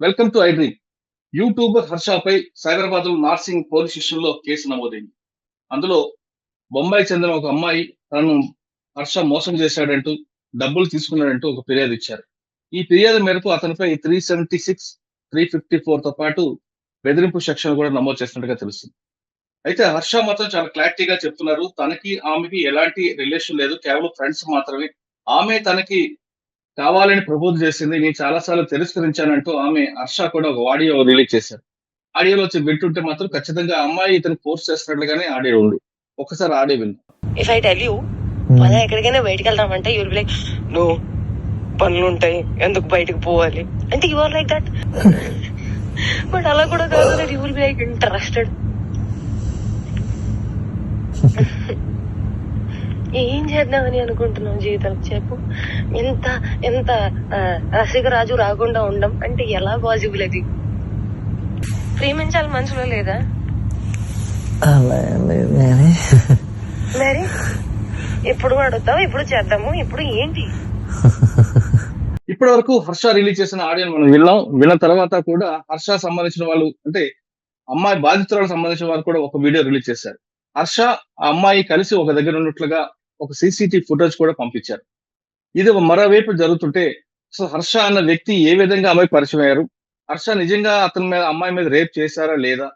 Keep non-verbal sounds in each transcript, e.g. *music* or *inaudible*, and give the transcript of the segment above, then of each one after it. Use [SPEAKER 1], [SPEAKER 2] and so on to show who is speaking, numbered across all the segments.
[SPEAKER 1] Welcome to iDream YouTuber హర్షపై Cyberabad Narsingi police స్టేషన్లో కేసు నమోదైంది. అందులో బొంబాయి చెందిన ఒక అమ్మాయి తనను హర్ష మోసం చేశాడంటూ డబ్బులు తీసుకున్నాడంటూ ఒక ఫిర్యాదు ఇచ్చారు. ఈ ఫిర్యాదు మేరకు అతనిపై three seventy six three fifty ఫోర్తో పాటు బెదిరింపు సెక్షన్ కూడా నమోదు చేసినట్టుగా తెలుస్తుంది. అయితే హర్ష మాత్రం చాలా క్లారిటీగా చెప్తున్నారు. తనకి ఆమెకి ఎలాంటి రిలేషన్ లేదు. కేవలం ఫ్రెండ్స్ మాత్రమే ఆమె తనకి కావాలని ప్రపోజ్ చేసింది నేను చాలా సార్లు తిరస్కరించానంటూ ఆమె హర్ష కూడా ఒక ఆడియో రిలీజ్ చేశారు. ఆడియోలో వచ్చి వింటుంటే మాత్రం ఖచ్చితంగా అమ్మాయి ఇతను ఫోర్స్ చేస్తున్నట్లుగానే ఆడియో ఉంది ఒకసారి ఆడియో విందాం
[SPEAKER 2] ఇఫ్ ఐ టెల్ యూ మనం ఎక్కడికైనా బయటికి వెళ్దామంటే యూల్ లైక్ నో పనులు ఉంటాయి ఎందుకు బయటకు పోవాలి? అంటే you are like that but అలా కూడా కాదు that you will be like interested ఏం చేద్దామని అనుకుంటున్నావు జీవితం? చెప్పు. ఎంత ఎంత రసికరాజు రాకుండా ఉండం అంటే ఎలా పాసిబుల్ అది? ప్రేమించాలి మనసులో లేదా?
[SPEAKER 3] అలా ఏం లేదు కానీ
[SPEAKER 2] మరి? ఎప్పుడు అడుగుతావు? ఇప్పుడు చేద్దాము? ఇప్పుడు ఏంటి?
[SPEAKER 1] ఇప్పటి వరకు హర్ష రిలీజ్ చేసిన ఆడియోని మనం విన్నాం. విన్న తర్వాత కూడా హర్ష సంబంధించిన వాళ్ళు అంటే అమ్మాయి బాధితురాలకు సంబంధించిన వాళ్ళు కూడా ఒక వీడియో రిలీజ్ చేశారు. హర్ష ఆ అమ్మాయి కలిసి ఒక దగ్గర ఉన్నట్లుగా ఒక సీసీటీవీ ఫుటేజ్ కూడా పంపించారు. ఇది మరోవైపు జరుగుతుంటే సో హర్ష అన్న వ్యక్తి ఏ విధంగా అమ్మాయి పరిచయం అయ్యారు? హర్ష నిజంగా అతని మీద అమ్మాయి మీద రేప్ చేశారా లేదా?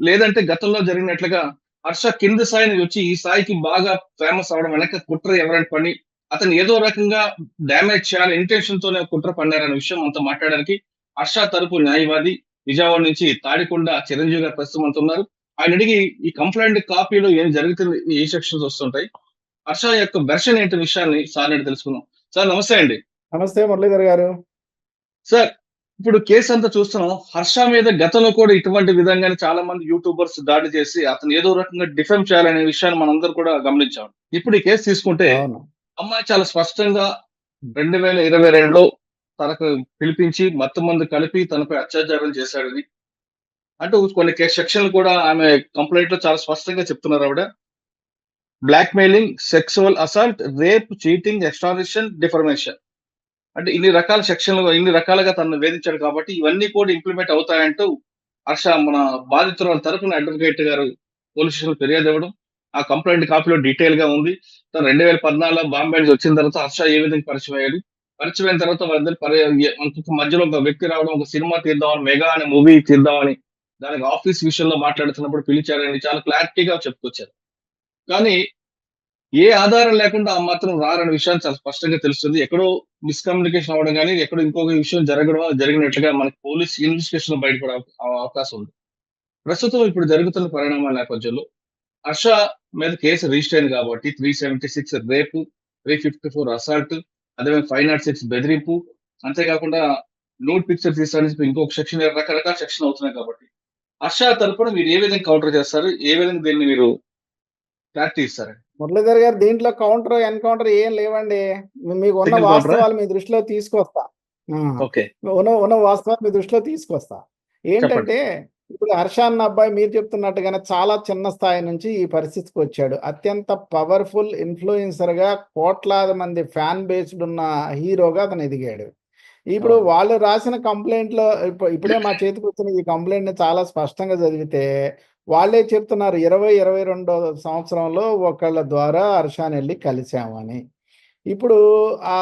[SPEAKER 1] లేదంటే గతంలో జరిగినట్లుగా హర్ష కింద స్థాయి నుంచి వచ్చి ఈ స్థాయికి బాగా ఫేమస్ అవడం వెనక కుట్ర ఎవరైనా పని అతను ఏదో రకంగా డ్యామేజ్ చేయాలి ఇంటెన్షన్ తోనే కుట్ర పన్నారనే విషయం అంతా మాట్లాడడానికి హర్ష తరపు న్యాయవాది విజయవాడ నుంచి తాడికొండ చిరంజీవి గారు ప్రస్తుతం అంతా ఉన్నారు. ఆయన అడిగి ఈ కంప్లైంట్ కాపీలో ఏం జరుగుతుంది ఏ సెక్షన్స్ వస్తుంటాయి. హర్ష యొక్క వెర్షన్ ఏంటి విషయాన్ని సార్ నేను తెలుసుకుందాం. సార్ నమస్తే అండి.
[SPEAKER 4] నమస్తే మురళీధర్ గారు.
[SPEAKER 1] సార్ ఇప్పుడు కేసు అంతా చూస్తున్నాం. హర్ష మీద గతంలో కూడా ఇటువంటి విధంగానే చాలా మంది యూట్యూబర్స్ దాడి చేసి అతను ఏదో రకంగా డిఫెమ్ చేయాలనే విషయాన్ని మనందరూ కూడా గమనించాం. ఇప్పుడు ఈ కేసు తీసుకుంటే అమ్మాయి చాలా స్పష్టంగా రెండు వేల ఇరవై రెండులో తనకు పిలిపించి మొత్తం మంది కలిపి తనపై అత్యాచారం చేశాడని. అంటూ కొన్ని సెక్షన్లు కూడా ఆమె కంప్లైంట్లో చాలా స్పష్టంగా చెప్తున్నారు ఆవిడ. Blackmailing sexual assault rape cheating extradition defamation. అంటే ఇన్ని రకాల సెక్షన్లు ఇన్ని రకాలుగా తనను వేధించాడు కాబట్టి ఇవన్నీ కూడా ఇంప్లిమెంట్ అవుతాయంటూ హర్ష మన బాధితుల తరఫున అడ్వకేట్ గారు పోలీస్ స్టేషన్ ఫిర్యాదు ఇవ్వడం ఆ కంప్లైంట్ కాపీలో డీటెయిల్గా ఉంది. తను రెండు వేల పద్నాలుగులో బాంబే నుంచి వచ్చిన తర్వాత హర్ష ఏ విధంగా పరిచయం అయ్యాడు పరిచయం అయిన తర్వాత వాళ్ళిద్దరు మధ్యలో ఒక వ్యక్తి రావడం ఒక సినిమా తీద్దామని మెగా అనే మూవీ తీద్దామని దానికి ఆఫీస్ విషయంలో మాట్లాడుతున్నప్పుడు పిలిచారని చాలా క్లారిటీగా చెప్పుకొచ్చారు. కానీ ఏ ఆధారం లేకుండా ఆ మాత్రం రారనే విషయం చాలా స్పష్టంగా తెలుస్తుంది. ఎక్కడో మిస్కమ్యూనికేషన్ అవ్వడం కానీ ఎక్కడో ఇంకొక విషయం జరగడం జరిగినట్లుగా మనకి పోలీస్ ఇన్వెస్టిగేషన్ బయటపడే అవకాశం ఉంది. ప్రస్తుతం ఇప్పుడు జరుగుతున్న పరిణామాల నేపథ్యంలో హర్ష మీద కేసు రిజిస్టర్ అయింది కాబట్టి three seventy six rape three fifty four assault అదేవిధంగా ఫైవ్ నాట్ సిక్స్ బెదిరింపు అంతేకాకుండా నోట్ పిక్చర్ తీసడానికి ఇంకొక సెక్షన్ రకరకాల సెక్షన్ అవుతున్నాయి కాబట్టి హర్ష తరపున మీరు ఏ విధంగా కౌంటర్ చేస్తారు? ఏ విధంగా దీన్ని మీరు క్లారిటీ
[SPEAKER 4] మురళీధర్ గారు దీంట్లో కౌంటర్ ఎన్కౌంటర్ ఏం లేవండి. మీకు ఉన్న? వాస్తవాలు మీ దృష్టిలో తీసుకొస్తా. ఉన్న ఉన్న వాస్తవాలు మీ దృష్టిలో తీసుకొస్తా. ఏంటంటే ఇప్పుడు హర్ష అన్న అబ్బాయి మీరు చెప్తున్నట్టుగానే చాలా చిన్న స్థాయి నుంచి ఈ పరిస్థితికి వచ్చాడు. అత్యంత పవర్ఫుల్ ఇన్ఫ్లుయెన్సర్గా కోట్లాది మంది ఫ్యాన్ బేస్డ్ ఉన్న హీరోగా అతను ఎదిగాడు. ఇప్పుడు. వాళ్ళు రాసిన కంప్లైంట్లో ఇప్పు- ఇప్పుడే మా చేతికి వచ్చిన ఈ కంప్లైంట్ని చాలా స్పష్టంగా చదివితే వాళ్ళే చెప్తున్నారు ఇరవై ఇరవై రెండో సంవత్సరంలో ఒకళ్ళ ద్వారా హర్షాన్ని వెళ్ళి కలిసామని ఇప్పుడు ఆ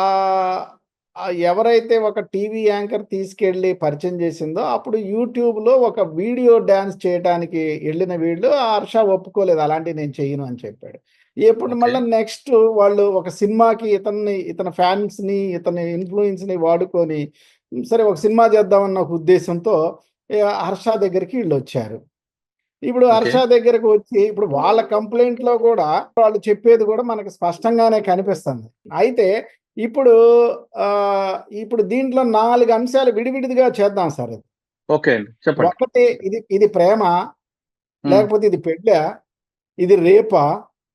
[SPEAKER 4] ఎవరైతే ఒక టీవీ యాంకర్ తీసుకెళ్ళి పరిచయం చేసిందో అప్పుడు యూట్యూబ్లో ఒక వీడియో డ్యాన్స్ చేయడానికి వెళ్ళిన వీళ్ళు ఆ హర్ష ఒప్పుకోలేదు అలాంటివి నేను చెయ్యను అని చెప్పాడు. ఎప్పుడు. మళ్ళీ నెక్స్ట్ వాళ్ళు ఒక సినిమాకి ఇతన్ని ఇతని ఫ్యాన్స్ని ఇతని ఇన్ఫ్లుయెన్స్ని వాడుకొని సరే ఒక సినిమా చేద్దామన్న ఒక ఉద్దేశంతో హర్ష దగ్గరికి వీళ్ళు వచ్చారు. ఇప్పుడు. హర్ష దగ్గరకు వచ్చి ఇప్పుడు వాళ్ళ కంప్లైంట్లో కూడా వాళ్ళు చెప్పేది కూడా మనకు స్పష్టంగానే కనిపిస్తుంది అయితే ఇప్పుడు ఆ ఇప్పుడు దీంట్లో నాలుగు అంశాలు విడివిడిగా చేద్దాం సార్ ఇది.
[SPEAKER 1] ఓకే
[SPEAKER 4] ఒకటి ఇది ఇది ప్రేమ. లేకపోతే ఇది పెళ్ళ ఇది రేపా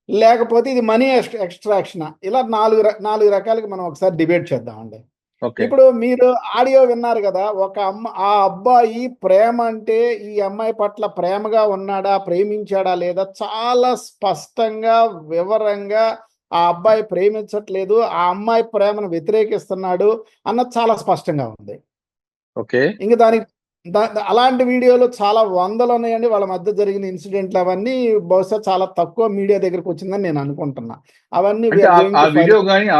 [SPEAKER 4] లేకపోతే ఇది మనీ ఎక్స్ట్రాక్షన్ ఇలా నాలుగు నాలుగు రకాలుగా మనం ఒకసారి డిబేట్ చేద్దామండి ఇప్పుడు మీరు ఆడియో విన్నారు కదా ఒక అమ్మ ఆ అబ్బాయి ప్రేమ అంటే ఈ అమ్మాయి పట్ల ప్రేమగా ఉన్నాడా ప్రేమించాడా లేదా చాలా స్పష్టంగా వివరంగా ఆ అబ్బాయి ప్రేమించట్లేదు ఆ అమ్మాయి ప్రేమను వ్యతిరేకిస్తున్నాడు అన్నది చాలా స్పష్టంగా ఉంది.
[SPEAKER 1] ఓకే.
[SPEAKER 4] ఇంక దానికి అలాంటి వీడియోలు చాలా వందలు ఉన్నాయండి. వాళ్ళ మధ్య జరిగిన ఇన్సిడెంట్లు అవన్నీ బహుశా చాలా తక్కువ మీడియా దగ్గరకు వచ్చిందని నేను అనుకుంటున్నా. అవన్నీ
[SPEAKER 1] వీడియో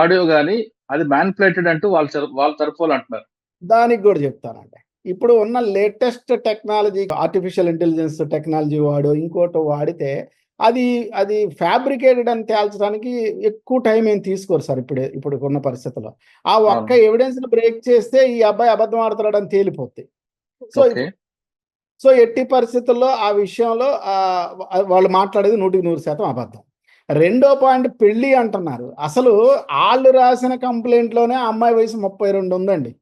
[SPEAKER 1] ఆడియో గానీ అది మ్యాన్పులేటెడ్ అంటూ వాళ్ళ వాళ్ళ తరఫు వాళ్ళు అంటున్నారు.
[SPEAKER 4] దానికి కూడా చెప్తానండి. ఇప్పుడు ఉన్న latest technology artificial intelligence technology వాడు ఇంకోటి వాడితే అది అది ఫ్యాబ్రికేటెడ్ అని తేల్చడానికి ఎక్కువ టైం ఏం తీసుకోరు సార్ ఇప్పుడు ఇప్పుడు ఉన్న పరిస్థితుల్లో. ఆ ఒక్క ఎవిడెన్స్ని బ్రేక్ చేస్తే ఈ అబ్బాయి అబద్ధం ఆడుతున్నాడు అని తేలిపోద్ది. సో సో ఎట్టి పరిస్థితుల్లో ఆ విషయంలో వాళ్ళు మాట్లాడేది నూటికి నూరు శాతం అబద్ధం. రెండో పాయింట్ పెళ్ళి అంటున్నారు. అసలు వాళ్ళు రాసిన కంప్లైంట్లోనే ఆ అమ్మాయి వయసు ముప్పై రెండు ఉందండి.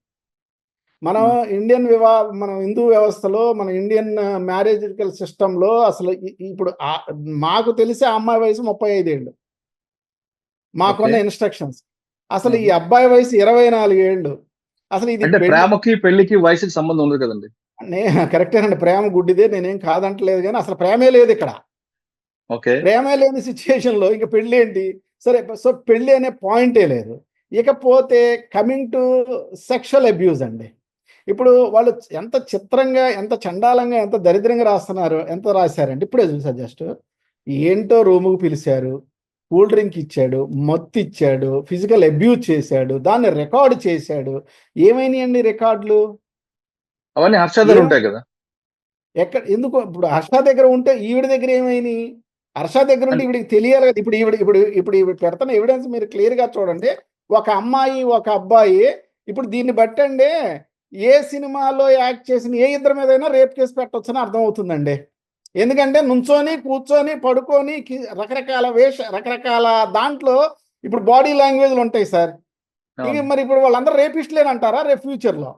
[SPEAKER 4] మనం ఇండియన్ వివా మన హిందూ వ్యవస్థలో మన ఇండియన్ మ్యారేజికల్ సిస్టంలో అసలు ఇప్పుడు మాకు తెలిసి అమ్మాయి వయసు ముప్పై ఐదేళ్ళు. మాకున్న. ఇన్స్ట్రక్షన్స్. అసలు ఈ అబ్బాయి వయసు ఇరవై నాలుగు ఏళ్ళు. అసలు ఇది
[SPEAKER 1] ప్రేమకి పెళ్ళికి వయసుకి సంబంధం ఉంది కదండి.
[SPEAKER 4] నే కరెక్టేనండి. ప్రేమ గుడ్డిదే. నేనేం కాదంటలేదు కానీ అసలు ప్రేమే లేదు ఇక్కడ.
[SPEAKER 1] ఓకే.
[SPEAKER 4] ప్రేమే లేని సిచ్యుయేషన్లో ఇక పెళ్ళి ఏంటి సరే సో పెళ్ళి అనే పాయింటే లేదు. ఇకపోతే కమింగ్ టు సెక్షువల్ అబ్యూజ్ అండి. ఇప్పుడు వాళ్ళు ఎంత చిత్రంగా ఎంత చండాలంగా ఎంత దరిద్రంగా రాస్తున్నారు ఎంత రాశారంటే ఇప్పుడే చూసా జస్ట్ ఏంటో రూముకు పిలిచారు కూల్ డ్రింక్ ఇచ్చాడు మత్తు ఇచ్చాడు ఫిజికల్ అబ్యూజ్ చేశాడు దాన్ని రికార్డ్ చేశాడు. ఏమైనాయండి రికార్డులు?
[SPEAKER 1] అవన్నీ హర్షాదాలు
[SPEAKER 4] ఏం-
[SPEAKER 1] ఉంటాయి కదా.
[SPEAKER 4] ఎక్కడ ఎందుకు? ఇప్పుడు హర్ష దగ్గర ఉంటే ఈవిడ దగ్గర ఏమైంది హర్ష దగ్గర ఉంటే ఈవిడికి తెలియాలి కదా. ఇప్పుడు ఈవిడ ఇప్పుడు ఇప్పుడు ఈవిడ పెడుతున్న ఎవిడెన్స్ మీరు క్లియర్గా చూడండి. ఒక అమ్మాయి ఒక అబ్బాయి ఇప్పుడు దీన్ని బట్టండి ఏ సినిమాలో యాక్ట్ చేసిన ఏ ఇద్దరి మీదైనా రేప్ కేసు పెట్టొచ్చని అర్థం అవుతుందండి. ఎందుకంటే నుంచొని కూర్చొని పడుకొని రకరకాల వేష రకరకాల దాంట్లో ఇప్పుడు బాడీ లాంగ్వేజ్లు ఉంటాయి సార్. మరి ఇప్పుడు వాళ్ళందరూ రేపిస్ట్లేని అంటారా రేపు ఫ్యూచర్లో.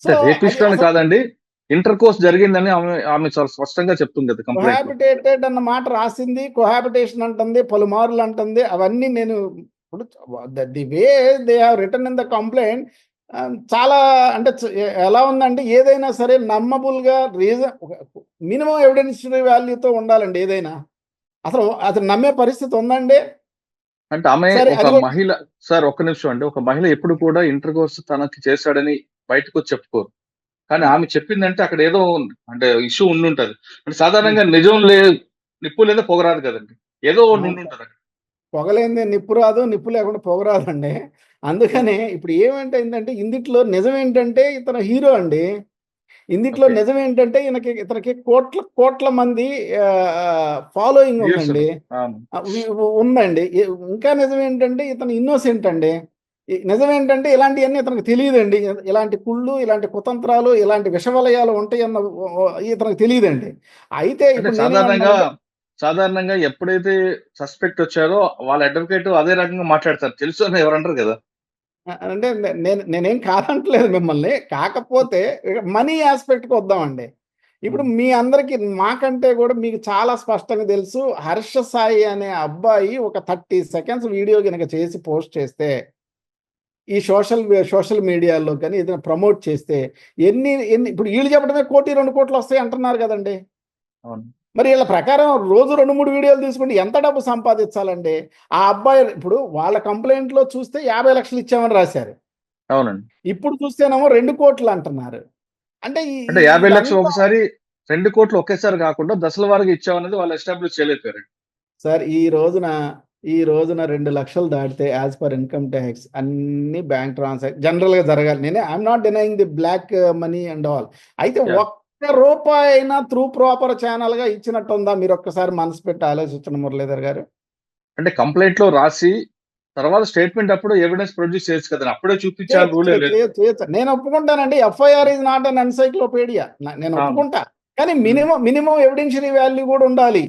[SPEAKER 4] సో
[SPEAKER 1] రేపిస్ట్ అని
[SPEAKER 4] అది అసలు-
[SPEAKER 1] కాదండి. ఇంటర్ కోర్స్ జరిగిందని ఆమె ఆమె చాలా స్పష్టంగా చెప్తుంది కదా
[SPEAKER 4] కొహాబిటేటెడ్ అన్న మాట రాసింది కొహాబిటేషన్ అంటుంది పలుమార్లు అంటుంది అవన్నీ నేను ఇప్పుడు the way they have return in the complaint చాలా అంటే ఎలా ఉందంటే ఏదైనా సరే నమ్మబుల్గా రీజన్ మినిమం ఎవిడెన్స్ వాల్యూతో ఉండాలండి ఏదైనా. అసలు అసలు నమ్మే పరిస్థితి ఉందండి?
[SPEAKER 1] అంటే ఆమె ఒక మహిళ సార్ ఒక్క నిమిషం అండి ఒక మహిళ ఎప్పుడు కూడా ఇంటర్ కోర్స్ తనకి చేశాడని బయటకు వచ్చి చెప్పుకోరు. కానీ ఆమె చెప్పిందంటే అక్కడ ఏదో. అంటే ఇష్యూ ఉండి ఉంటది అంటే సాధారణంగా నిజం లే నిప్పు లేదా పొగరాదు కదండి. ఏదో ఒకటి ఉండి ఉంటది అక్కడ.
[SPEAKER 4] పొగలేంది నిప్పు రాదు నిప్పు లేకుండా పొగరాదండి అందుకనే ఇప్పుడు ఏమేంటంటే ఇందిట్లో నిజం ఏంటంటే ఇతను హీరో అండి. ఇందిట్లో. నిజం ఏంటంటే ఈయనకి ఇతనికి కోట్ల కోట్ల మంది ఫాలోయింగ్ ఉందండి. ఉందండి. ఇంకా నిజం ఏంటంటే ఇతను ఇన్నోసెంట్ అండి. ఈ నిజం ఏంటంటే ఇలాంటివన్నీ ఇతనికి తెలియదండి. ఇలాంటి కుళ్ళు ఇలాంటి కుతంత్రాలు ఇలాంటి విషవలయాలు ఉంటాయన్న ఇతనికి తెలియదండి. అయితే
[SPEAKER 1] సాధారణంగా సాధారణంగా ఎప్పుడైతే సస్పెక్ట్ వచ్చారో వాళ్ళ అడ్వకేట్ అదే రకంగా మాట్లాడతారు. తెలుసు అని ఎవరంటారు కదా?
[SPEAKER 4] అంటే నేను నేనేం కాదంటలేదు మిమ్మల్ని. కాకపోతే మనీ ఆస్పెక్ట్కి వద్దామండి. ఇప్పుడు మీ అందరికి మాకంటే కూడా మీకు చాలా స్పష్టంగా తెలుసు. హర్ష సాయి అనే అబ్బాయి ఒక థర్టీ సెకండ్స్ వీడియో కనుక చేసి పోస్ట్ చేస్తే ఈ సోషల్ సోషల్ మీడియాలో కానీ ఏదైనా ప్రమోట్ చేస్తే ఎన్ని ఎన్ని ఇప్పుడు వీళ్ళు చెప్పడమే కోటి రెండు కోట్లు వస్తాయి అంటున్నారు కదండి.
[SPEAKER 1] అవును.
[SPEAKER 4] మరి వీళ్ళ ప్రకారం రోజు రెండు మూడు వీడియోలు తీసుకుంటే ఎంత డబ్బు సంపాదించాలండి? ఆ అబ్బాయి ఇప్పుడు వాళ్ళ కంప్లైంట్లో చూస్తే యాభై లక్షలు ఇచ్చామని రాశారు.
[SPEAKER 1] అవునండి.
[SPEAKER 4] ఇప్పుడు చూస్తేనేమో రెండు కోట్లు అంటున్నారు. అంటే
[SPEAKER 1] యాభై లక్షలు ఒకసారి రెండు కోట్లు ఒకేసారి కాకుండా దశల వారికి ఇచ్చామనేది వాళ్ళు ఎస్టాబ్లిష్ చేయలేకపోయారు
[SPEAKER 4] సార్ ఈ రోజున ఈ రోజున రెండు లక్షలు దాటితే యాజ్ పర్ ఇన్కమ్ ట్యాక్స్ అన్ని బ్యాంక్ ట్రాన్సాక్షన్ జనరల్గా జరగాలి. నేనే I'm not denying the black money and all అయితే. ఒక్క రూపాయి అయినా త్రూ ప్రాపర్ ఛానల్గా ఇచ్చినట్టు ఉందా మీరు ఒక్కసారి మనసు పెట్టి ఆలోచించండి మురళీధర్ గారు.
[SPEAKER 1] అంటే కంప్లైంట్లో రాసి తర్వాత స్టేట్మెంట్ అప్పుడు ఎవిడెన్స్ ప్రొడ్యూస్ చేయొచ్చు కదా. అప్పుడే చూపించాలి రూలే.
[SPEAKER 4] నేను ఒప్పుకుంటానండి. FIR is not an encyclopedia నేను. ఒప్పుకుంటా. కానీ మినిమం మినిమం ఎవిడెన్షియరీ వాల్యూ కూడా ఉండాలి.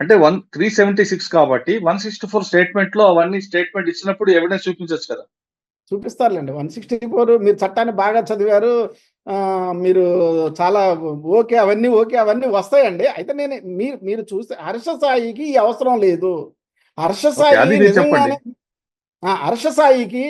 [SPEAKER 1] అంటే వన్ త్రీ సెవెంటీ సిక్స్ కాబట్టి వన్ సిక్స్టీ ఫోర్ స్టేట్మెంట్లో అవన్నీ స్టేట్మెంట్ ఇచ్చినప్పుడు ఎవిడెన్స్ చూపించవచ్చు కదా.
[SPEAKER 4] చూపిస్తారులేండి. వన్ సిక్స్టీ ఫోర్ మీరు చట్టాన్ని బాగా చదివారు మీరు చాలా ఓకే అవన్నీ ఓకే అవన్నీ వస్తాయండి. అయితే నేను మీరు మీరు చూస్తే హర్ష సాయికి ఈ అవసరం లేదు. హర్ష సాయి
[SPEAKER 1] అది మీరు
[SPEAKER 4] నిజంగానే ఆ, హర్ష సాయికి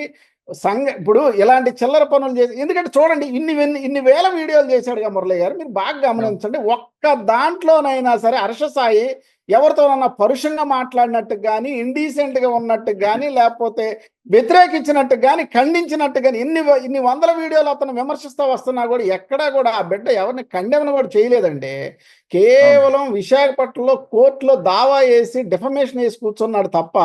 [SPEAKER 4] సంఘ ఇప్పుడు ఇలాంటి చిల్లర పనులు చేసి ఎందుకంటే చూడండి ఇన్ని ఇన్ని వేల వీడియోలు చేశాడుగా మురళి గారు. మీరు బాగా గమనించండి ఒక్క దాంట్లోనైనా సరే హర్ష సాయి ఎవరితోనన్నా పరుషంగా మాట్లాడినట్టు కానీ ఇండీసెంట్గా ఉన్నట్టు కానీ లేకపోతే వ్యతిరేకించినట్టు కానీ ఖండించినట్టు కానీ ఇన్ని ఇన్ని వందల వీడియోలు అతను విమర్శిస్తూ వస్తున్నా కూడా ఎక్కడా కూడా ఆ బిడ్డ ఎవరిని ఖండన కూడా చేయలేదండి. కేవలం విశాఖపట్నంలో కోర్టులో దావా వేసి డిఫమేషన్ వేసి కూర్చున్నాడు తప్ప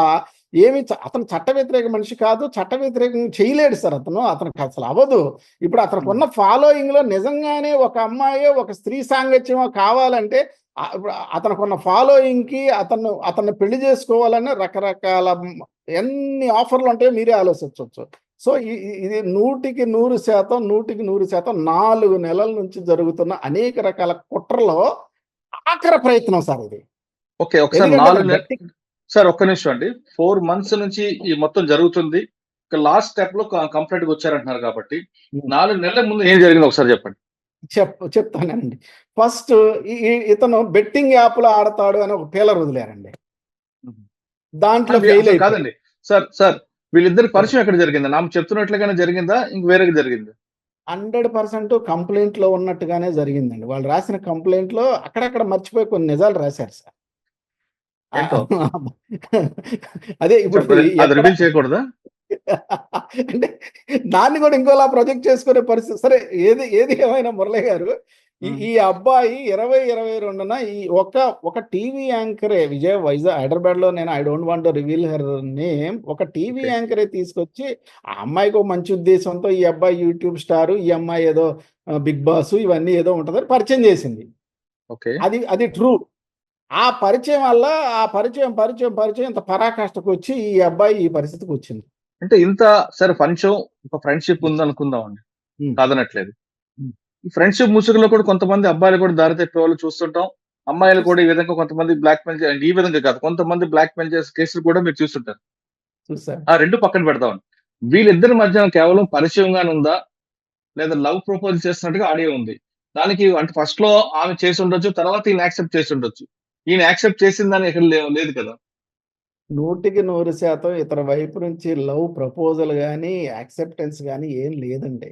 [SPEAKER 4] ఏమి అతను చట్ట వ్యతిరేక మనిషి కాదు చట్ట వ్యతిరేకం చేయలేడు సార్ అతను. అతనికి అసలు అవ్వదు. ఇప్పుడు అతనికి ఉన్న ఫాలోయింగ్లో నిజంగానే ఒక అమ్మాయి ఒక స్త్రీ సాంగత్యమో కావాలంటే అతనికి ఉన్న ఫాలోయింగ్కి అతను అతన్ని పెళ్ళి చేసుకోవాలని రకరకాల ఎన్ని ఆఫర్లు ఉంటాయో మీరే ఆలోచించవచ్చు. సో ఇది నూటికి నూరు శాతం నూటికి నూరు శాతం నాలుగు నెలల నుంచి జరుగుతున్న అనేక రకాల కుట్రలో ఆఖరి ప్రయత్నం సార్ ఇది.
[SPEAKER 1] ఓకే ఒకసారి సార్ ఒక్క నిమిషం అండి. ఫోర్ మంత్స్ నుంచి ఈ మొత్తం జరుగుతుంది. లాస్ట్ స్టెప్లో కంప్లీట్గా వచ్చారంటున్నారు కాబట్టి
[SPEAKER 4] Hmm.
[SPEAKER 1] నాలుగు నెలల ముందు ఏం జరిగింది ఒకసారి చెప్పండి.
[SPEAKER 4] చెప్ చెప్తానండి. ఫస్ట్ ఇతను బెట్టింగ్ యాప్లో ఆడతాడు అని ఒక పేలర్ వదిలేరండి.
[SPEAKER 1] Mhm.
[SPEAKER 4] దాంట్లో ఫెయిల్
[SPEAKER 1] కాదండి. సార్ సార్ వీళ్ళిద్దరి పరిచయం ఎక్కడ జరిగిందా? నాకు చెప్తున్నట్లుగానే జరిగిందా? ఇంక వేరేగా జరిగింది?
[SPEAKER 4] హండ్రెడ్ పర్సెంట్ కంప్లైంట్లో ఉన్నట్టుగానే జరిగిందండి. వాళ్ళు రాసిన కంప్లైంట్లో అక్కడక్కడ మర్చిపోయి కొన్ని నిజాలు రాశారు సార్? అదే ఇప్పుడు
[SPEAKER 1] అది
[SPEAKER 4] ఎక్కడ-
[SPEAKER 1] రివీల్ చేయకూడదా? *laughs*
[SPEAKER 4] అంటే దాన్ని కూడా ఇంకోలా ప్రొజెక్ట్ చేసుకునే పరిస్థితి. సరే ఏది ఏది ఏమైనా మురళి గారు ఈ అబ్బాయి ఇరవై ఇరవై రెండున ఈ ఒక ఒక టీవీ యాంకరే విజయ్ వైజాగ్ హైదరాబాద్లో నేను I don't want reveal her name. ఒక టీవీ. యాంకరే తీసుకొచ్చి ఆ అమ్మాయికి ఒక మంచి ఉద్దేశంతో ఈ అబ్బాయి యూట్యూబ్ స్టార్ ఈ అమ్మాయి ఏదో బిగ్ బాస్ ఇవన్నీ ఏదో ఉంటుందని పరిచయం చేసింది.
[SPEAKER 1] ఓకే.
[SPEAKER 4] అది అది ట్రూ. ఆ పరిచయం వల్ల ఆ పరిచయం పరిచయం పరిచయం ఇంత పరాకాష్ఠకు వచ్చి ఈ అబ్బాయి ఈ పరిస్థితికి వచ్చింది.
[SPEAKER 1] అంటే ఇంత సరే కొంచెం ఒక ఫ్రెండ్షిప్ ఉంది అనుకుందాం అండి. కాదనట్లేదు. ఈ ఫ్రెండ్షిప్ ముసుగులో కూడా కొంతమంది అబ్బాయిలు కూడా దారి తప్పే వాళ్ళు చూస్తుంటాం. అమ్మాయిలు కూడా ఈ విధంగా కొంతమంది బ్లాక్ మెయిల్ ఈ విధంగా కాదు కొంతమంది బ్లాక్ మెయిల్ చేసే కేసులు కూడా మీరు చూస్తుంటారు.
[SPEAKER 4] చూసా
[SPEAKER 1] ఆ రెండు పక్కన పెడతాం వీళ్ళిద్దరి మధ్య కేవలం పరిచయంగానే ఉందా? లేదా లవ్ ప్రపోజ్ చేస్తున్నట్టుగా ఆడియో ఉంది. దానికి అంటే ఫస్ట్లో ఆమె చేసి ఉండొచ్చు తర్వాత ఈయన యాక్సెప్ట్ చేసి ఉండొచ్చు. ఈయన యాక్సెప్ట్ చేసిందని ఇక్కడ లేదు కదా
[SPEAKER 4] నూటికి నూరు శాతం ఇతర వైపు నుంచి లవ్ ప్రపోజల్ కానీ యాక్సెప్టెన్స్ కానీ ఏం లేదండి.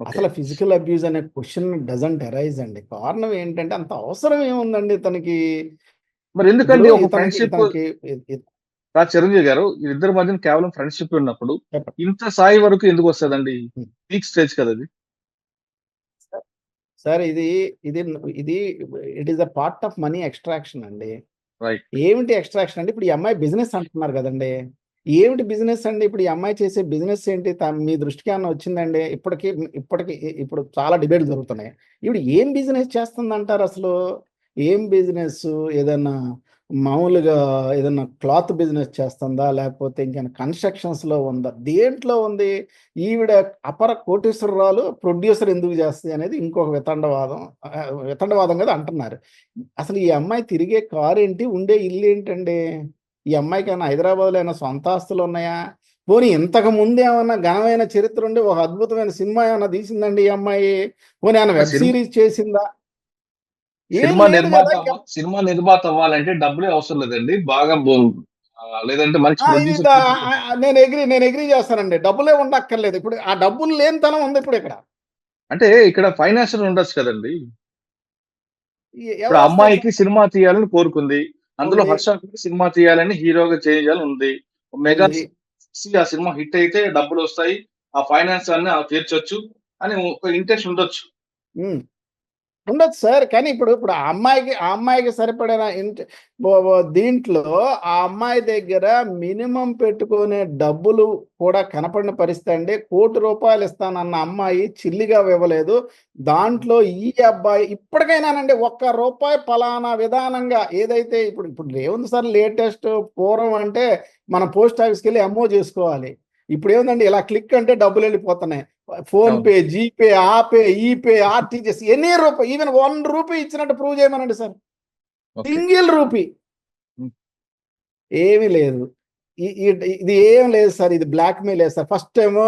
[SPEAKER 4] అసలు ఫిజికల్ అబ్యూజ్ అనే క్వశ్చన్ డజంట్ అరైజ్ అండి కారణం ఏంటంటే అంత అవసరం ఏముందండి ఇతనికి
[SPEAKER 1] మరి ఎందుకండి ఒక ఫ్రెండ్షిప్ రా చిరంజీవి గారు ఇద్దరి మధ్యన కేవలం ఫ్రెండ్షిప్ ఉన్నప్పుడు. ఇంత స్థాయి వరకు ఎందుకు వస్తుందండి. పీక్ స్టేజ్ కదా అది
[SPEAKER 4] సార్ ఇది ఇది ఇది it is a part of money extraction అండి. ఏమిటి ఎక్స్ట్రాక్షన్ అంటే ఇప్పుడు ఈ అమ్మాయి బిజినెస్ అంటున్నారు కదండి. ఏమిటి బిజినెస్ అండి? ఇప్పుడు ఈ అమ్మాయి చేసే బిజినెస్ ఏంటి? మీ దృష్టికి ఏమన్నా వచ్చిందండి? ఇప్పటికి ఇప్పటికి ఇప్పుడు చాలా డిబేట్లు జరుగుతున్నాయి. ఇప్పుడు ఏం బిజినెస్ చేస్తుంది అంటారు అసలు? ఏం బిజినెస్ ఏదైనా మామూలుగా ఏదైనా క్లాత్ బిజినెస్ చేస్తుందా? లేకపోతే ఇంకేమైనా కన్స్ట్రక్షన్స్లో ఉందా? దేంట్లో ఉంది? ఈవిడ అపర కోటేశ్వరరాలు ప్రొడ్యూసర్ ఎందుకు చేస్తుంది అనేది ఇంకొక వితండవాదం వితండవాదం కదా అంటున్నారు. అసలు ఈ అమ్మాయి తిరిగే కారు ఏంటి? ఉండే ఇల్లు ఏంటండి? ఈ అమ్మాయికి ఏమైనా హైదరాబాద్లో ఏమైనా సొంత ఆస్తులు ఉన్నాయా? పోనీ ఇంతకు ముందు ఏమన్నా ఘనమైన చరిత్ర ఉండి ఒక అద్భుతమైన సినిమా ఏమైనా తీసిందండి ఈ అమ్మాయి? పోనీ ఏమైనా వెబ్ సిరీస్ చేసిందా?
[SPEAKER 1] సినిమా నిర్మాత సినిమా నిర్మాత అవ్వాలంటే డబ్బులే అవసరం లేదండి. బాగా లేదంటే మంచి
[SPEAKER 4] నేను ఎగ్రీ నేను ఎగ్రీ చేస్తానండి. డబ్బులే ఉండక్కర్లేదు. ఇప్పుడు ఆ డబ్బులు లేనితనం ఉంది ఇప్పుడు ఇక్కడ.
[SPEAKER 1] అంటే ఇక్కడ ఫైనాన్షియల్ ఉండొచ్చు కదండి. ఇప్పుడు అమ్మాయికి సినిమా తీయాలని కోరుకుంది. అందులో
[SPEAKER 4] ఉంది.
[SPEAKER 1] హర్ష సినిమా తీయాలని హీరోగా చేయాలని ఉంది మెగా. ఆ సినిమా హిట్ అయితే డబ్బులు వస్తాయి. ఆ ఫైనాన్స్ అన్ని ఆ తీర్చొచ్చు. అని ఒక ఇంట్రెస్ట్ ఉండొచ్చు.
[SPEAKER 4] ఉండొచ్చు సార్. కానీ ఇప్పుడు ఇప్పుడు ఆ అమ్మాయికి ఆ అమ్మాయికి సరిపడిన దీంట్లో ఆ అమ్మాయి దగ్గర మినిమం పెట్టుకునే డబ్బులు కూడా కనపడిన పరిస్థితి అండి. కోటి రూపాయలు ఇస్తానన్న అమ్మాయి చిల్లిగా ఇవ్వలేదు. దాంట్లో ఈ అబ్బాయి ఇప్పటికైనానండి ఒక్క రూపాయి ఫలానా విధానంగా ఏదైతే ఇప్పుడు ఇప్పుడు ఏముంది సార్ లేటెస్ట్ పూర్వం అంటే మన పోస్ట్ ఆఫీస్కి వెళ్ళి ఎంఓ చేసుకోవాలి. ఇప్పుడు ఏముందండి ఇలా క్లిక్ అంటే డబ్బులు వెళ్ళిపోతున్నాయి. ఫోన్. పే జీపే ఆ పే ఈ పే ఆర్టీజీఎస్ ఎన్ని రూపాయి ఈవెన్ వన్ రూపీ ఇచ్చినట్టు ప్రూవ్ చేయమనండి సార్. Single rupee. ఏమీ లేదు. ఇది ఏం లేదు సార్ ఇది బ్లాక్ మెయిల్ లేదు సార్. ఫస్ట్ ఏమో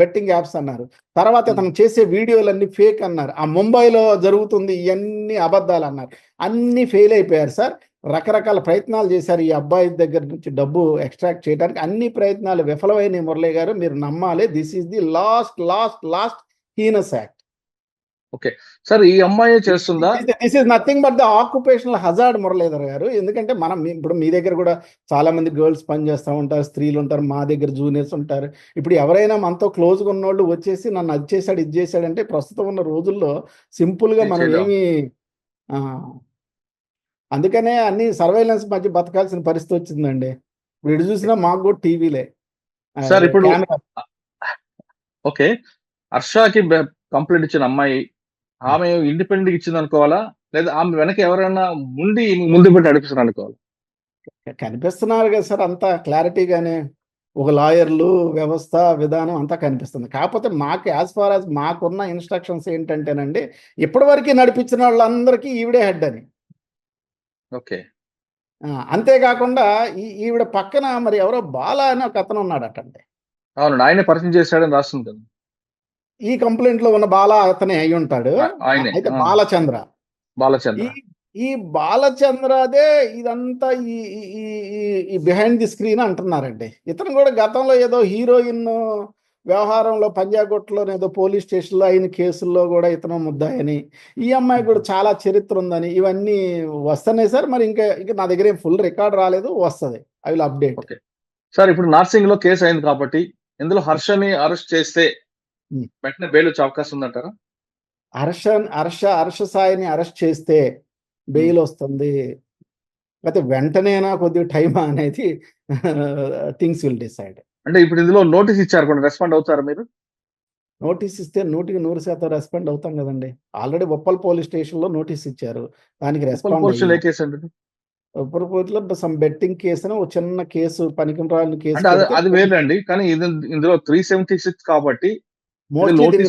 [SPEAKER 4] బెట్టింగ్ యాప్స్ అన్నారు. తర్వాత. అతను చేసే వీడియోలన్నీ ఫేక్ అన్నారు. ఆ ముంబైలో జరుగుతుంది ఇవన్నీ అబద్ధాలు అన్నారు. అన్ని ఫెయిల్ అయిపోయారు సార్. రకరకాల ప్రయత్నాలు చేశారు ఈ అబ్బాయి దగ్గర నుంచి డబ్బు ఎక్స్ట్రాక్ట్ చేయడానికి. అన్ని ప్రయత్నాలు విఫలమైన మురళి గారు మీరు నమ్మాలి. This is the last last last heinous act
[SPEAKER 1] sir ఈ అమ్మాయి చేస్తుందా?
[SPEAKER 4] This is nothing but the occupational hazard Muralidhar garu. ఎందుకంటే మనం ఇప్పుడు మీ దగ్గర కూడా చాలా మంది గర్ల్స్ పని చేస్తూ ఉంటారు స్త్రీలు ఉంటారు మా దగ్గర జూనియర్స్ ఉంటారు. ఇప్పుడు ఎవరైనా మనతో క్లోజ్గా ఉన్నోళ్ళు వచ్చేసి నన్ను అది చేశాడు ఇది చేశాడు అంటే ప్రస్తుతం ఉన్న రోజుల్లో సింపుల్గా మనం. ఏమి అందుకనే అన్ని సర్వైలెన్స్ మధ్య బతకాల్సిన పరిస్థితి వచ్చిందండి. ఇప్పుడు ఇటు చూసినా మాకు కూడా టీవీలే.
[SPEAKER 1] సార్, ఇప్పుడు- ఓకే. హర్షకి కంప్లైంట్ ఇచ్చిన అమ్మాయి ఆమె ఇండిపెండెంట్ ఇచ్చింది అనుకోవాలా? లేదా ఆమె వెనక ఎవరైనా ముందు ముందు పెట్టి నడిపిస్తున్నారు అనుకోవాలి?
[SPEAKER 4] కనిపిస్తున్నారు కదా సార్ అంతా క్లారిటీగానే. ఒక లాయర్లు వ్యవస్థ విధానం అంతా కనిపిస్తుంది. కాకపోతే మాకు యాజ్ ఫార్ యాజ్ మాకున్న ఇన్స్ట్రక్షన్స్ ఏంటంటేనండి ఇప్పటివరకు నడిపించిన వాళ్ళందరికీ ఈవిడే హెడ్ అని.
[SPEAKER 1] ఓకే.
[SPEAKER 4] అంతేకాకుండా ఈ ఈవిడ పక్కన మరి ఎవరో బాల అని ఒక అతను ఉన్నాడటండి.
[SPEAKER 1] అవునండి ఆయనే పరిచయం చేశాడని రాస్తుంది
[SPEAKER 4] ఈ కంప్లైంట్లో ఉన్న బాల అతనే అయి ఉంటాడు. అయితే. బాలచంద్ర.
[SPEAKER 1] బాలచంద్ర.
[SPEAKER 4] ఈ బాలచంద్రదే ఇదంతా ఈ- ఈ బిహైండ్ ది స్క్రీన్ అంటున్నారండి. ఇతను కూడా గతంలో ఏదో హీరోయిన్ వ్యవహారంలో పంజాగుట్టలో ఏదో పోలీస్ స్టేషన్లో అయిన కేసుల్లో కూడా ఇతను ముద్దాయని. ఈ అమ్మాయి కూడా చాలా చరిత్ర ఉందని. ఇవన్నీ వస్తున్నాయి సార్. మరి ఇంకా ఇంకా నా దగ్గర ఫుల్ రికార్డ్ రాలేదు. వస్తుంది. I will update.
[SPEAKER 1] Okay. Sir ఇప్పుడు నార్సింగ్లో కేసు అయింది కాబట్టి ఇందులో హర్షని అరెస్ట్ చేస్తే. వెంటనే బెయిల్ వచ్చే అవకాశం ఉందంటారా?
[SPEAKER 4] హర్ష హర్ష హర్ష సాయిని అరెస్ట్ చేస్తే బెయిల్ వస్తుంది. అయితే వెంటనేనా కొద్దిగా టైమా అనేది *laughs* థింగ్స్ విల్ డిసైడ్.
[SPEAKER 1] అంటే ఇప్పుడు ఇందులో నోటీస్ ఇచ్చారు కూడా రెస్పాండ్ అవుతారా మీరు?
[SPEAKER 4] నోటీస్ ఇస్తే నూటికి నూరు శాతం రెస్పాండ్ అవుతాం కదండి. ఆల్రెడీ ఉప్పల్ పోలీస్ స్టేషన్లో నోటీస్ ఇచ్చారు. దానికి రెస్పాండ్ సమ్ బెట్టింగ్ కేసు అని ఒక చిన్న కేసు పనికి రాని కేసు
[SPEAKER 1] అది వేరండి కానీ ఇది ఇందులో త్రీ సెవెంటీ సిక్స్ కాబట్టి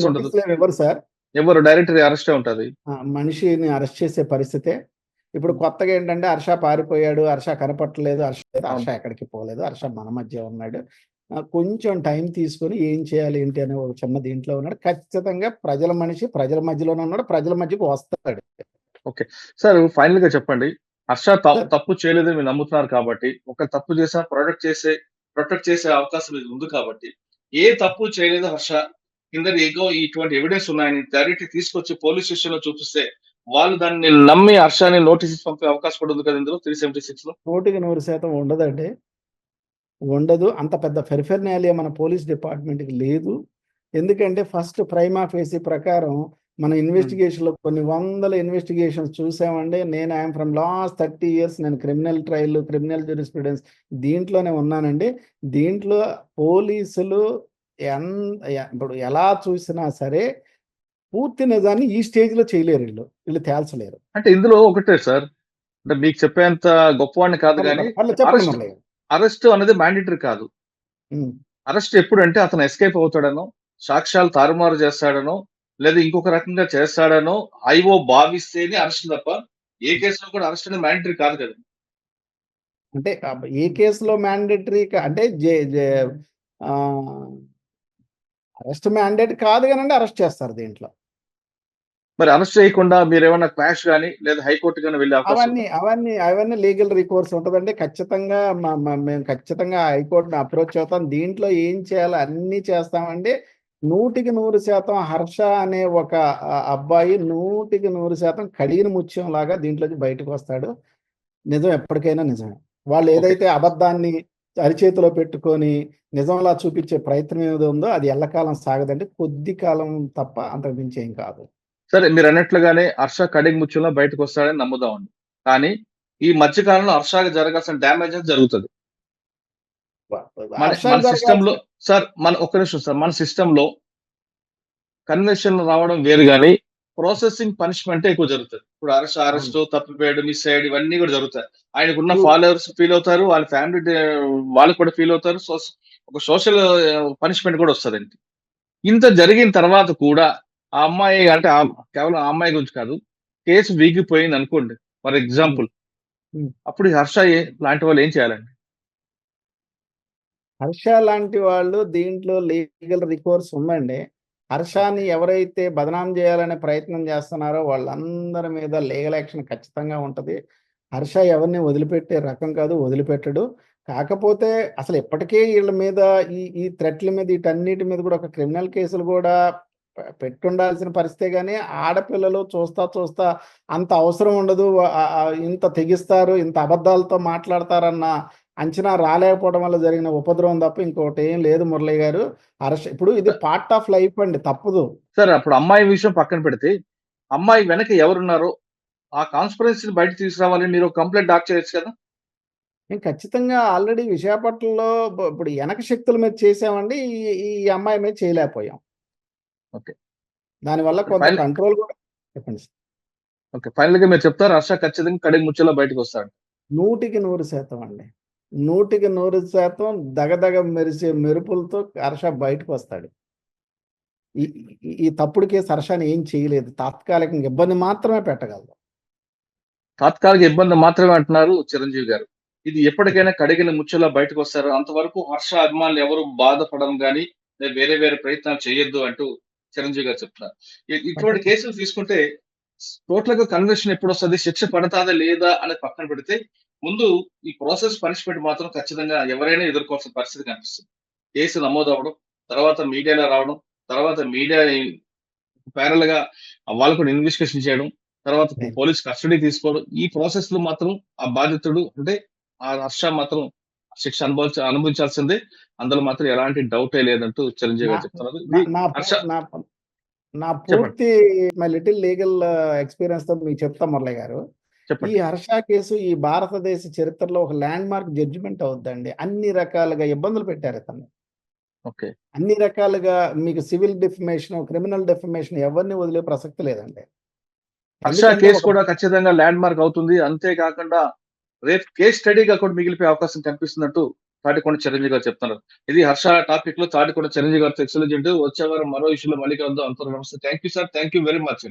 [SPEAKER 1] ఉండదు.
[SPEAKER 4] ఏమి ఇవ్వరు సార్?
[SPEAKER 1] ఎవరు డైరెక్ట్ అరెస్ట్ ఉంటది.
[SPEAKER 4] మనిషిని అరెస్ట్ చేసే పరిస్థితే ఇప్పుడు కొత్తగా ఏంటంటే హర్ష పారిపోయాడు హర్ష కనపట్టలేదు హర్ష హర్ష ఎక్కడికి పోలేదు హర్ష మన మధ్య ఉన్నాడు. కొంచెం టైం తీసుకొని ఏం చేయాలి ఏంటి అనే ఒక చిన్న దీంట్లో ఉన్నాడు. ఖచ్చితంగా ప్రజల మనిషి ప్రజల మధ్యలోనే ఉన్నాడు. ప్రజల మధ్యకు వస్తాడు.
[SPEAKER 1] సార్ ఫైనల్గా చెప్పండి. హర్ష. తప్పు చేయలేదని మీరు నమ్ముతున్నారు కాబట్టి ఒక తప్పు చేసినా ప్రొటెక్ట్ చేసే ప్రొటెక్ట్ చేసే అవకాశం ఇది ఉంది కాబట్టి ఏ తప్పు చేయలేదు హర్ష. కింద ఏగో ఇటువంటి ఎవిడెన్స్ ఉన్నాయని డైరెక్ట్ తీసుకొచ్చి పోలీస్ స్టేషన్లో చూపిస్తే వాళ్ళు దాన్ని నమ్మి హర్షని నోటీస్ పంపే అవకాశం కూడా ఉంది కదా ఇందులో? త్రీ సెవెంటీ సిక్స్లో
[SPEAKER 4] నూటికి నూరు శాతం ఉండదండి. ఉండదు. అంత పెద్ద ఫెర్ఫెర్నాలియా మన పోలీస్ డిపార్ట్మెంట్కి లేదు. ఎందుకంటే ఫస్ట్ ప్రైమా ఫేసీ ప్రకారం మన ఇన్వెస్టిగేషన్లో కొన్ని వందల ఇన్వెస్టిగేషన్స్ చూసామండి. నేను I'm from last thirty years నేను క్రిమినల్ ట్రయల్ క్రిమినల్ జ్యూరిస్ప్రుడెన్స్ దీంట్లోనే ఉన్నానండి. దీంట్లో పోలీసులు ఎన్ ఇప్పుడు ఎలా చూసినా సరే పూర్తి నిజాన్ని ఈ స్టేజ్లో చేయలేరు వీళ్ళు. వీళ్ళు తేల్చలేరు.
[SPEAKER 1] అంటే ఇందులో ఒకటే సార్. అంటే మీకు చెప్పేంత గొప్పవాడిని కాదు కానీ
[SPEAKER 4] చెప్పండి.
[SPEAKER 1] అరెస్ట్ అనేది మ్యాండేటరీ కాదు. అరెస్ట్ ఎప్పుడు అంటే అతను ఎస్కేప్ అవుతాడనో సాక్ష్యాలు తారుమారు చేస్తాడనో లేదా ఇంకొక రకంగా చేస్తాడనో ఐఓ భావిస్తేనే అరెస్ట్ తప్ప ఏ కేసులో కూడా అరెస్ట్ అనేది మ్యాండేటరీ కాదు కదా.
[SPEAKER 4] అంటే ఏ కేసులో మ్యాండేటరీ అంటే అరెస్ట్ మ్యాండేట్ కాదు కానండి అరెస్ట్ చేస్తారు దీంట్లో.
[SPEAKER 1] మరి అరెస్ట్ చేయకుండా మీరు ఏమైనా క్లాష్ కానీ లేదా హైకోర్టు కానీ వెళ్ళే
[SPEAKER 4] అవన్నీ అవన్నీ అవన్నీ లీగల్ రికోర్స్ ఉంటుందండి. ఖచ్చితంగా మేము ఖచ్చితంగా హైకోర్టుని అప్రోచ్ అవుతాం. దీంట్లో ఏం చేయాలో అన్నీ చేస్తామండి. నూటికి నూరు శాతం హర్ష అనే ఒక అబ్బాయి నూటికి నూరు శాతం కడిగిన ముత్యం లాగా దీంట్లోకి బయటకు వస్తాడు. నిజం ఎప్పటికైనా నిజమే. వాళ్ళు ఏదైతే అబద్ధాన్ని అరిచేతిలో పెట్టుకొని నిజంలా చూపించే ప్రయత్నం ఏదో ఉందో అది ఎల్లకాలం సాగదండి. కొద్ది కాలం తప్ప అంతకు మించి ఏం కాదు.
[SPEAKER 1] సరే మీరు అన్నట్లుగానే హర్ష కడిగి ముత్యంలో బయటకు వస్తాడని నమ్ముదామండి. కానీ ఈ మధ్య కాలంలో హర్షకి జరగాల్సిన డ్యామేజ్ అనేది జరుగుతుంది. మన సిస్టమ్లో సార్ మన ఒక్క నిమిషం సార్ మన సిస్టమ్లో కన్వెన్షన్ రావడం వేరు కానీ ప్రాసెసింగ్ పనిష్మెంట్ ఎక్కువ జరుగుతుంది. ఇప్పుడు అరెస్ట్ అరెస్ట్ తప్పిపోయాడు మిస్ అయ్యాడు ఇవన్నీ కూడా జరుగుతాయి. ఆయనకున్న
[SPEAKER 4] Hmm.
[SPEAKER 1] ఫాలోవర్స్ ఫీల్ అవుతారు వాళ్ళ ఫ్యామిలీ వాళ్ళు కూడా ఫీల్ అవుతారు సో ఒక సోషల్ పనిష్మెంట్ కూడా వస్తుందండి. ఇంత జరిగిన తర్వాత కూడా ఆ అమ్మాయి అంటే కేవలం ఆ అమ్మాయి గురించి కాదు కేసు వీగిపోయింది అనుకోండి ఫర్ ఎగ్జాంపుల్. అప్పుడు హర్ష లాంటి వాళ్ళు ఏం చేయాలండి?
[SPEAKER 4] హర్ష లాంటి వాళ్ళు దీంట్లో లీగల్ రికోర్స్ ఉందండి. హర్షాన్ని ఎవరైతే బదనాం చేయాలనే ప్రయత్నం చేస్తున్నారో వాళ్ళందరి మీద లీగల్ యాక్షన్ ఖచ్చితంగా ఉంటది. హర్ష ఎవరిని వదిలిపెట్టే రకం కాదు వదిలిపెట్టడు. కాకపోతే అసలు ఇప్పటికే వీళ్ళ మీద ఈ ఈ థ్రెట్ల మీద వీటన్నిటి మీద కూడా ఒక క్రిమినల్ కేసులు కూడా పెట్టుండాల్సిన పరిస్థితే కానీ ఆడపిల్లలు చూస్తా చూస్తా అంత అవసరం ఉండదు. ఇంత తెగిస్తారు ఇంత అబద్ధాలతో మాట్లాడతారన్న అంచనా రాలేకపోవడం వల్ల జరిగిన ఉపద్రవం తప్ప ఇంకోటి ఏం లేదు మురళి గారు. హర్ష ఇప్పుడు ఇది పార్ట్ ఆఫ్ లైఫ్ అండి తప్పదు.
[SPEAKER 1] సార్ అప్పుడు అమ్మాయి విషయం పక్కన పెడితే అమ్మాయి వెనక ఎవరున్నారో ఆ కాన్స్పరెన్సీని బయట తీసుకురావాలని మీరు కంప్లైంట్ డాక్ చేయొచ్చు కదా?
[SPEAKER 4] మేము ఖచ్చితంగా ఆల్రెడీ విశాఖపట్నంలో ఇప్పుడు వెనక శక్తుల మీద చేసామండి ఈ ఈ అమ్మాయి మీద చేయలేకపోయాం.
[SPEAKER 1] ఓకే.
[SPEAKER 4] దానివల్ల కొంత కంట్రోల్ కూడా చెప్పండి.
[SPEAKER 1] ఓకే ఫైనల్గా మీరు చెప్తారు హర్ష ఖచ్చితంగా కడిగి ముచ్చలో బయటకు వస్తాడు
[SPEAKER 4] నూటికి నూరు శాతం అండి. నూటికి నూరు శాతం దగదగ మెరిసే మెరుపులతో హర్ష బయటకు వస్తాడు. ఈ ఈ- తప్పుడు కేసు హర్షని ఏం చేయలేదు. తాత్కాలికంగా ఇబ్బంది మాత్రమే పెట్టగలదు.
[SPEAKER 1] తాత్కాలిక ఇబ్బంది మాత్రమే అంటున్నారు చిరంజీవి గారు. ఇది ఎప్పటికైనా కడిగిన ముచ్చలో బయటకు వస్తారు. అంతవరకు హర్ష అభిమానులు ఎవరు బాధపడడం కానీ వేరే వేరే ప్రయత్నాలు చేయొద్దు అంటూ చిరంజీవి గారు చెప్తున్నారు. ఇటువంటి కేసులు తీసుకుంటే గా కన్వెన్షన్ ఎప్పుడు వస్తుంది శిక్ష పడతాదా లేదా అనేది పక్కన పెడితే ముందు ఈ ప్రాసెస్ పనిష్మెంట్ మాత్రం ఖచ్చితంగా ఎవరైనా ఎదుర్కోవాల్సిన పరిస్థితి కనిపిస్తుంది. కేసు నమోదు అవ్వడం తర్వాత మీడియాలో రావడం తర్వాత మీడియా ప్యారల్గా వాళ్ళు కూడా ఇన్వెస్టిగేషన్ చేయడం తర్వాత. పోలీస్ కస్టడీ తీసుకోవడం ఈ ప్రాసెస్లో మాత్రం ఆ బాధితుడు అంటే ఆ హర్ష మాత్రం శిక్ష అనుభవించ అనుభవించాల్సిందే. అందులో మాత్రం ఎలాంటి డౌటే లేదంటూ చిరంజీవి గారు చెప్తున్నారు.
[SPEAKER 4] నా-. పూర్తి మై లిటిల్ లీగల్ ఎక్స్పీరియన్స్తో మీకు చెప్తా మురళి గారు. ఈ హర్ష కేసు ఈ భారతదేశ చరిత్రలో ఒక ల్యాండ్ మార్క్ జడ్జిమెంట్ అవుద్దండి. అన్ని రకాలుగా ఇబ్బందులు పెట్టారు ఇతన్ని. అన్ని రకాలుగా మీకు సివిల్ డిఫమేషన్ క్రిమినల్ డిఫమేషన్ ఎవరిని వదిలే ప్రసక్తి లేదండి.
[SPEAKER 1] హర్ష కేసు కూడా ఖచ్చితంగా ల్యాండ్ మార్క్ అవుతుంది. అంతేకాకుండా రేపు కేస్ స్టడీగా కూడా మిగిలిపోయే అవకాశం కనిపిస్తున్నట్టు తాటికొండ చిరంజీవి గారు చెప్తున్నారు. ఇది హర్ష టాపిక్లో తాటికొండ చిరంజీవి గారితో ఎక్సలెంట్ వచ్చే వారం మరో ఇష్యూలో మళ్ళీ కలుద్దాం. అంతా నమస్తే. Thank you sir thank you very much